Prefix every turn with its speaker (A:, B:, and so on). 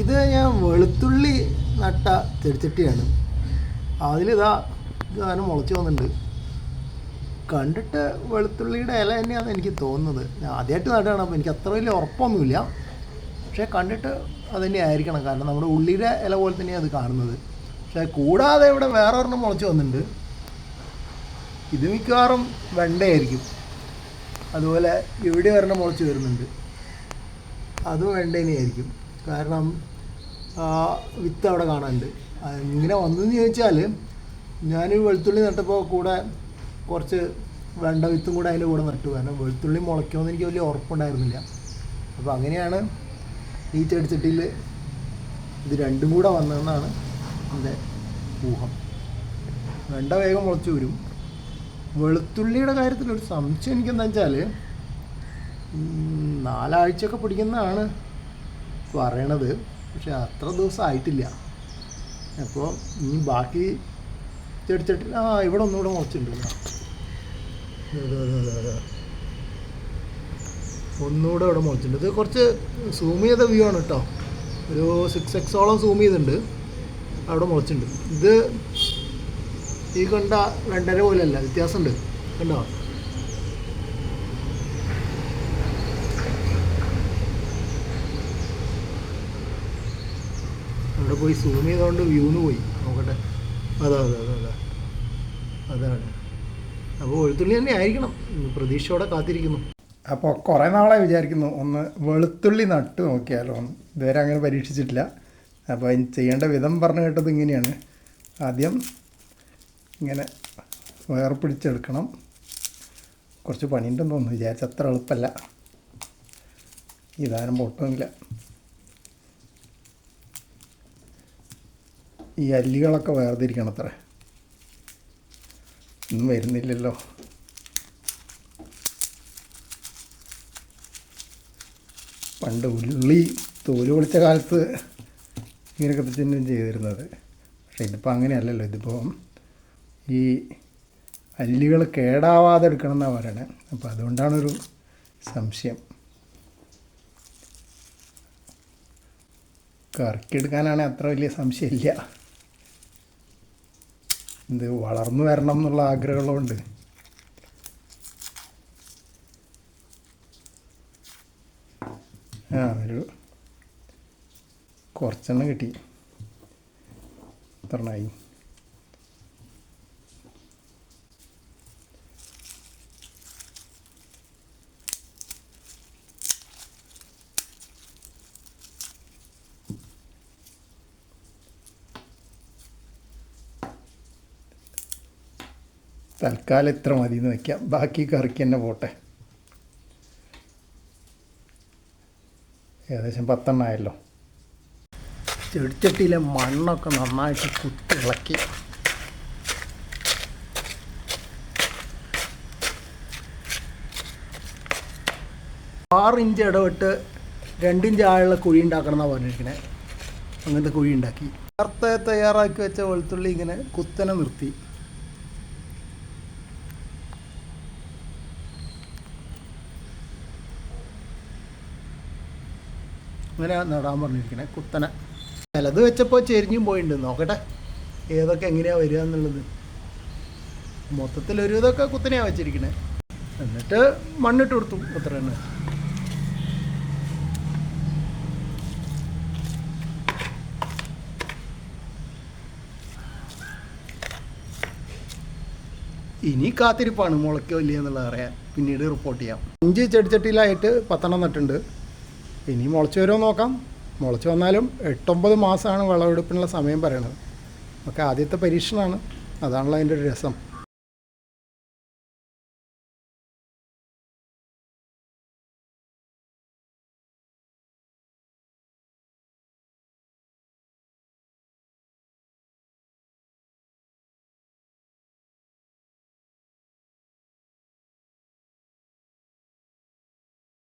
A: ഇത് ഞാൻ വെളുത്തുള്ളി നട്ട ചെടിച്ചട്ടിയാണ്. അതിലിതാ ഇത് സാധനം മുളച്ചു വന്നിട്ടുണ്ട്. കണ്ടിട്ട് വെളുത്തുള്ളിയുടെ ഇല തന്നെയാണ് എനിക്ക് തോന്നുന്നത്. ഞാൻ ആദ്യമായിട്ട് നട്ടാണ് അപ്പോൾ എനിക്ക് അത്ര വലിയ ഉറപ്പൊന്നുമില്ല. പക്ഷേ കണ്ടിട്ട് അത് തന്നെ ആയിരിക്കണം. കാരണം നമ്മുടെ ഉള്ളിയുടെ ഇല പോലെ തന്നെയാണ് അത് കാണുന്നത്. പക്ഷേ കൂടാതെ ഇവിടെ വേറെ ഒരെണ്ണം മുളച്ച് വന്നിട്ടുണ്ട്. ഇത് മിക്കവാറും വെണ്ടയായിരിക്കും. അതുപോലെ ഇവിടെ ഒരെണ്ണം മുളച്ച് വരുന്നുണ്ട്. അതും വേണ്ട തന്നെയായിരിക്കും കാരണം വിത്ത് അവിടെ കാണാനുണ്ട്. ഇങ്ങനെ വന്നതെന്ന് ചോദിച്ചാൽ ഞാൻ വെളുത്തുള്ളി നട്ടപ്പോൾ കൂടെ കുറച്ച് വെണ്ട വിത്തും കൂടെ അതിന്റെ കൂടെ നട്ടു. കാരണം വെളുത്തുള്ളി മുളയ്ക്കുമെന്ന് എനിക്ക് വലിയ ഉറപ്പുണ്ടായിരുന്നില്ല. അപ്പോൾ അങ്ങനെയാണ് ഈ ചെടിച്ചട്ടിയിൽ ഇത് രണ്ടും കൂടെ വന്നതെന്നാണ് എന്റെ ഊഹം. വെണ്ട വേഗം മുളച്ചു വരും. വെളുത്തുള്ളിയുടെ കാര്യത്തിൽ ഒരു സംശയം എനിക്കെന്താ വെച്ചാൽ നാലാഴ്ചയൊക്കെ പിടിക്കുന്നതാണ് പറയണത് പക്ഷെ അത്ര ദിവസം ആയിട്ടില്ല. അപ്പോൾ ഇനി ബാക്കി ചെടിച്ചട്ടി ആ ഇവിടെ ഒന്നുകൂടെ മുളച്ചിട്ടുണ്ട്. ഒന്നുകൂടെ ഇവിടെ മുളച്ചിട്ടുണ്ട് ഇത് കുറച്ച് സൂം ചെയ്ത വ്യൂ ആണ് കേട്ടോ ഒരു സിക്സ് എക്സോളം സൂം ചെയ്തിട്ടുണ്ട്. അവിടെ മുളച്ചിട്ടുണ്ട് ഇത് ഈ കണ്ട രണ്ടര പോലെയല്ല വ്യത്യാസമുണ്ട്. കണ്ടോ? അവിടെ പോയി സൂം ചെയ്തുകൊണ്ട് വ്യൂന്ന് പോയി. നോക്കട്ടെ. അതാ അതാ അതാ അതാ. അതാണ്. അപ്പോൾ വെളുത്തുള്ളി തന്നെ ആയിരിക്കണം. പ്രതീക്ഷയോടെ കാത്തിരിക്കുന്നു. അപ്പോൾ കുറേ നാളായി വിചാരിക്കുന്നു. ഒന്ന് വെളുത്തുള്ളി നട്ട് നോക്കിയാലോ. ഒന്ന് ഇതുവരെ അങ്ങനെ പരീക്ഷിച്ചിട്ടില്ല. അപ്പോൾ അതിന് ചെയ്യേണ്ട വിധം പറഞ്ഞു കേട്ടത് ഇങ്ങനെയാണ്. ആദ്യം ഇങ്ങനെ വയർ പിടിച്ചെടുക്കണം കുറച്ച് പണിയുണ്ടെന്ന് തോന്നുന്നു. വിചാരിച്ച അത്ര എളുപ്പമല്ല ഇതാനും പൊട്ടുമില്ല ഈ അല്ലികളൊക്കെ വേർതിരിക്കണം അത്ര ഒന്നും വരുന്നില്ലല്ലോ. പണ്ട് ഉള്ളി തോൽ പൊളിച്ച കാലത്ത് ഇങ്ങനെയൊക്കെ തന്നെ ചെയ്തിരുന്നത്. പക്ഷേ ഇതിപ്പോൾ അങ്ങനെയല്ലല്ലോ. ഇതിപ്പോൾ ഈ അല്ലികൾ കേടാവാതെ എടുക്കണം എന്നാണ് പറയണത് അപ്പോൾ അതുകൊണ്ടാണൊരു സംശയം. കറക്കിയെടുക്കാനാണെങ്കിൽ അത്ര വലിയ സംശയമില്ല. ഇത് വളർന്നു വരണം എന്നുള്ള ആഗ്രഹമുള്ളതുകൊണ്ട്. ആ ഒരു കുറച്ചെണ്ണം കിട്ടി. എത്രണ്ണായി തൽക്കാലം ഇത്ര മതി എന്ന് വയ്ക്കാം ബാക്കി കറിക്ക് തന്നെ പോട്ടെ. ഏകദേശം പത്തെണ്ണമായല്ലോ ചെടിച്ചട്ടിയിലെ മണ്ണൊക്കെ നന്നായിട്ട് കുത്തി ഇളക്കി. ആറ് ഇഞ്ച് ഇടവിട്ട് രണ്ടിഞ്ച് ആഴമുള്ള കുഴി ഉണ്ടാക്കണം എന്നാണ് പറഞ്ഞിരിക്കണേ. അങ്ങനത്തെ കുഴി ഉണ്ടാക്കി. നേരത്തെ തയ്യാറാക്കി വെച്ച വെളുത്തുള്ളി ഇങ്ങനെ കുത്തനെ നിർത്തി. അങ്ങനെ നടാൻ പറഞ്ഞിരിക്കണേ കുത്തനെ. ചിലത് വെച്ചപ്പോൾ ചെരിഞ്ഞും പോയിട്ടുണ്ട് നോക്കട്ടെ ഏതൊക്കെ എങ്ങനെയാണ് വരിക എന്നുള്ളത്. മൊത്തത്തിൽ ഒരു ഇതൊക്കെ കുത്തനെയാണ് വെച്ചിരിക്കണേ. എന്നിട്ട് മണ്ണിട്ട് കൊടുത്തു അത്ര തന്നെ. ഇനി കാത്തിരിപ്പാണ് മുളയ്ക്കോ ഇല്ലയെന്നുള്ളത് അറിയാൻ. പിന്നീട് റിപ്പോർട്ട് ചെയ്യാം. അഞ്ച് ചെടിച്ചട്ടിയിലായിട്ട് പത്തെണ്ണം നട്ടുണ്ട് ഇനി മുളച്ച് വരുമോ നോക്കാം. മുളച്ച് വന്നാലും എട്ടൊമ്പത് മാസമാണ് വിളവെടുപ്പിനുള്ള സമയം പറയണത് നമുക്ക് ആദ്യത്തെ പരീക്ഷണമാണ്. അതാണല്ലോ അതിന്റെ ഒരു രസം.